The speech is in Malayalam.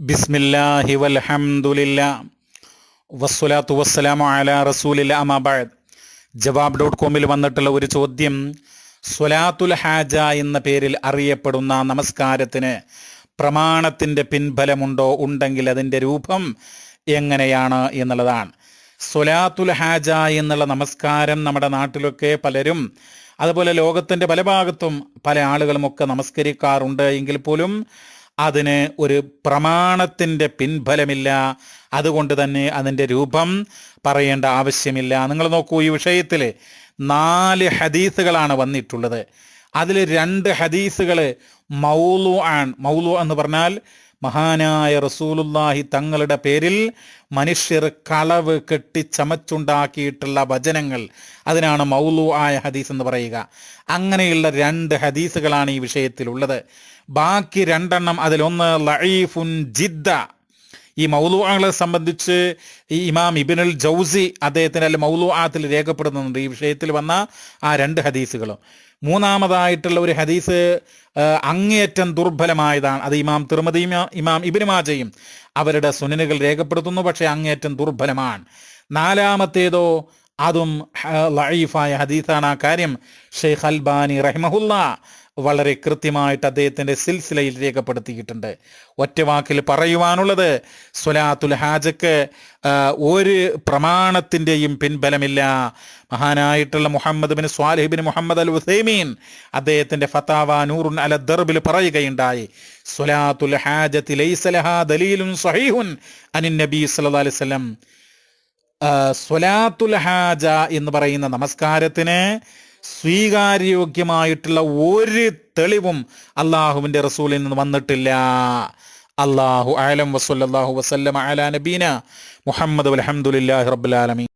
ബിസ്മില്ലാഹി വസ്സലാമു അലാ റസൂലില്ല. അമാബാദ് ജവാബ് ഡോട്ട് കോമിൽ വന്നിട്ടുള്ള ഒരു ചോദ്യം സ്വലാത്തുൽ ഹാജ എന്ന പേരിൽ അറിയപ്പെടുന്ന നമസ്കാരത്തിന് പ്രമാണത്തിന്റെ പിൻബലമുണ്ടോ? ഉണ്ടെങ്കിൽ അതിന്റെ രൂപം എങ്ങനെയാണ് എന്നുള്ളതാണ്. സ്വലാത്തുൽ ഹാജ എന്നുള്ള നമസ്കാരം നമ്മുടെ നാട്ടിലൊക്കെ പലരും അതുപോലെ ലോകത്തിന്റെ പല ഭാഗത്തും പല ആളുകളുമൊക്കെ നമസ്കരിക്കാറുണ്ട്. എങ്കിൽ പോലും അതിന് ഒരു പ്രമാണത്തിന്റെ പിൻഫലമില്ല അതുകൊണ്ട് തന്നെ അതിന്റെ രൂപം പറയേണ്ട ആവശ്യമില്ല. നിങ്ങൾ നോക്കൂ ഈ വിഷയത്തിൽ നാല് ഹദീസുകളാണ് വന്നിട്ടുള്ളത്. അതിൽ രണ്ട് ഹദീസുകൾ മൗലു ആണ്. മൗലു എന്ന് പറഞ്ഞാൽ മഹാനായ റസൂലുല്ലാഹി തങ്ങളുടെ പേരിൽ മനുഷ്യർ കളവ് കെട്ടി ചമച്ചുണ്ടാക്കിയിട്ടുള്ള വചനങ്ങൾ അതിനാണ് മൗലു ആയ ഹദീസ് എന്ന് പറയുക. അങ്ങനെയുള്ള രണ്ട് ഹദീസുകളാണ് ഈ വിഷയത്തിലുള്ളത്. ബാക്കി രണ്ടെണ്ണം അതിലൊന്ന് ലഈഫുൻ ജിദ്ദ. ഈ മൗലുവാങ്ങളെ സംബന്ധിച്ച് ഈ ഇമാം ഇബിനുൽ ജൗസി അദ്ദേഹത്തിന്റെ അല്ലെ മൗലുവാത്തിൽ രേഖപ്പെടുന്നുണ്ട്. ഈ വിഷയത്തിൽ വന്ന ആ രണ്ട് ഹദീസുകളും. മൂന്നാമതായിട്ടുള്ള ഒരു ഹദീസ് അങ്ങേയറ്റം ദുർബലമായതാണ്. അത് ഇമാം തിരുമതി ഇമാം ഇബിന് മാജയും അവരുടെ സുനനുകൾ രേഖപ്പെടുത്തുന്നു. പക്ഷേ അങ്ങേയറ്റം ദുർബലമാണ്. നാലാമത്തേതോ അതും ലൈഫായ ഹദീസാണ് ആ കാര്യം. ഷെയ്ഖ് അൽബാനി റഹ്മഹുല്ല വളരെ കൃത്യമായിട്ട് അദ്ദേഹത്തിന്റെ സിൽസിലയിൽ രേഖപ്പെടുത്തിയിട്ടുണ്ട്. ഒറ്റ വാക്കിൽ പറയുവാനുള്ളത് സുലാത്തുൽ ഹാജക്ക് ഒരു പ്രമാണത്തിന്റെയും പിൻബലമില്ല. മഹാനായിട്ടുള്ള Muhammad bin Salih bin Muhammad al ഹുസൈമീൻ അദ്ദേഹത്തിന്റെ ഫത്താവ നൂറുൻ അല ദർബിൽ പറയുകയുണ്ടായി സുലാത്തുൽ ഹാജത്തി ദലീലുൻ സഹീഹുൻ അനിൻ നബി സല്ലല്ലാഹു അലൈഹി വസല്ലം. സ്വലാത്തുൽ ഹാജ എന്ന് പറയുന്ന നമസ്കാരത്തിന് സ്വീകാര്യോഗ്യമായിട്ടുള്ള ഒരു തെളിവും അള്ളാഹുവിന്റെ റസൂലിൽ നിന്ന് വന്നിട്ടില്ല. അള്ളാഹു ആലം വസല്ലാഹു വസല്ലം അലാ നബീന മുഹമ്മദ് അലഹമുല്ലാ റബ്ബുലാലമീൻ